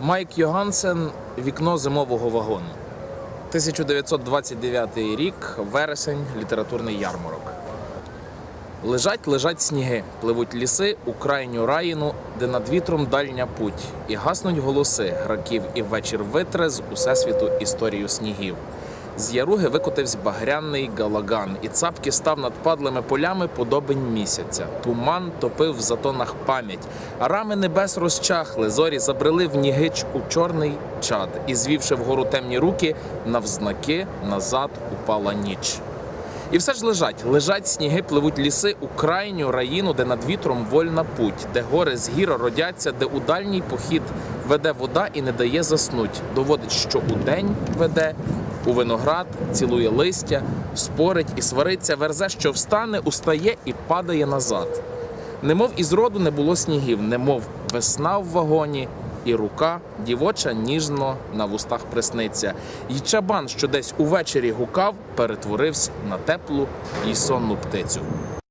Майк Йогансен Вікно зимового вагону. 1929 рік, вересень, літературний ярмарок. Лежать, лежать сніги, пливуть ліси у крайню раїну, де над вітром дальня путь, і гаснуть голоси граків, і вечір витре з усесвіту історію снігів. З яруги викотився багряний галаган, і цапки став над падлими полями подобень місяця. Туман топив в затонах пам'ять, рами небес розчахли, зорі забрели в нігич у чорний чад, і звівши вгору темні руки, навзнаки назад упала ніч. І все ж лежать, лежать сніги, пливуть ліси у крайню раїну, де над вітром вольна путь, де гори з гір родяться, де у дальній похід веде вода і не дає заснуть. Доводить, що удень веде, у виноград, цілує листя, спорить і свариться, верзе, що встане, устає і падає назад. Немов із роду не було снігів, немов весна в вагоні, і рука дівоча ніжно на вустах присниться. І чабан, що десь увечері гукав, перетворився на теплу і сонну птицю.